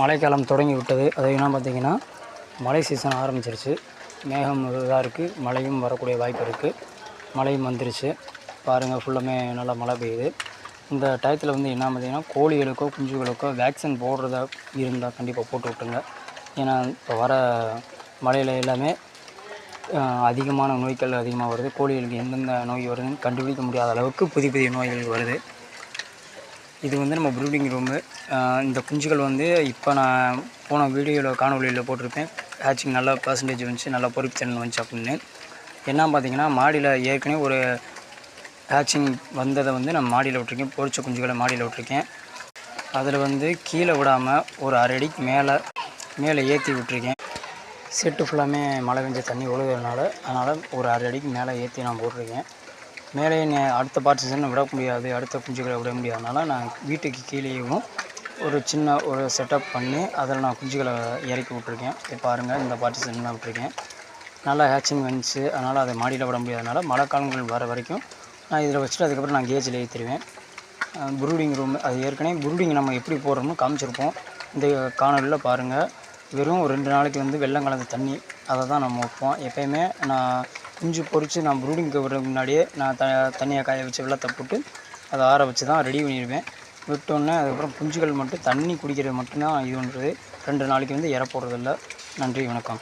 மழைக்காலம் தொடங்கி விட்டது அது என்ன பார்த்தீங்கன்னா மழை சீசன் ஆரம்பிச்சிருச்சு. மேகம் இதாக இருக்குது மழையும் வரக்கூடிய வாய்ப்பு இருக்குது மழையும் வந்துருச்சு. பாருங்கள் ஃபுல்லாமே நல்லா மழை பெய்யுது. இந்த டயத்தில் வந்து என்ன பார்த்தீங்கன்னா கோழிகளுக்கோ குஞ்சுகளுக்கோ வேக்சின் போடுறதா இருந்தால் கண்டிப்பாக போட்டு விட்டுங்க ஏன்னா இப்போ வர மழையில் எல்லாமே அதிகமான நோய்கள் அதிகமாக வருது. கோழிகளுக்கு எந்தெந்த நோய் வருதுன்னு கண்டுபிடிக்க முடியாத அளவுக்கு புதிய புதிய நோய்கள் வருது. இது வந்து நம்ம ப்ரூடிங் ரூமு இந்த குஞ்சுகள் வந்து இப்போ நான் போன வீடியோவில் காணொலியில் போட்டிருப்பேன். ஹேச்சிங் நல்ல பர்சன்டேஜ் வந்துச்சு நல்ல பொறுப்பு தண்ணி வந்துச்சு அப்படின்னு. என்ன பார்த்தீங்கன்னா மாடியில் ஏற்கனவே ஒரு ஹேச்சிங் வந்ததை வந்து நான் மாடியில் விட்டுருக்கேன். பொரிச்ச குஞ்சுகளை மாடியில் விட்டுருக்கேன். அதில் வந்து கீழே விடாமல் ஒரு அரை அடிக்கு மேலே மேலே ஏற்றி விட்டுருக்கேன். செட்டு ஃபுல்லாமே மழை பெஞ்ச தண்ணி ஒழுகிறதுனால அதனால் ஒரு அரை அடிக்கு மேலே ஏற்றி நான் போட்டிருக்கேன். மேலே அடுத்த பார்ட்டிஷனை விட முடியாது அடுத்த குஞ்சுகளை விட முடியாதனால நான் வீட்டுக்கு கீழேயும் ஒரு சின்ன ஒரு செட்டப் பண்ணி அதில் நான் குஞ்சுகளை இறக்கி விட்ருக்கேன் இப்போ பாருங்கள் இந்த பார்ட்டிஷன் தான் விட்டுருக்கேன். நல்லா ஹேச்சிங் வந்துச்சு. அதனால் அதை மாடியில் விட முடியாதனால மழை காலங்கள் வர வரைக்கும் நான் இதில் வச்சுட்டு அதுக்கப்புறம் நான் கேஜில் ஏற்றிடுவேன் ப்ரூடிங் ரூம் அது ஏற்கனவே ப்ரூடிங் நம்ம எப்படி போடுறோம்னு காமிச்சிருப்போம். இந்த காணொலியில் பாருங்கள் வெறும் ஒரு ரெண்டு நாளைக்கு வந்து வெள்ளம் கலந்த தண்ணி அதை தான் நம்ம வைப்போம். எப்பயுமே நான் குஞ்சு பொரித்து நான் ப்ரூடிங்க்கு விடுறதுக்கு முன்னாடியே நான் த தனியாக காய வச்சு வெள்ளத்தை போட்டு அதை ஆற வச்சு தான் ரெடி பண்ணிடுவேன். விட்டோன்னே அதுக்கப்புறம் குஞ்சுகள் மட்டும் தண்ணி குடிக்கிறது மட்டும்தான் இது பண்ணுறது ரெண்டு நாளைக்கு வந்து இற போடுறதில்ல. நன்றி வணக்கம்.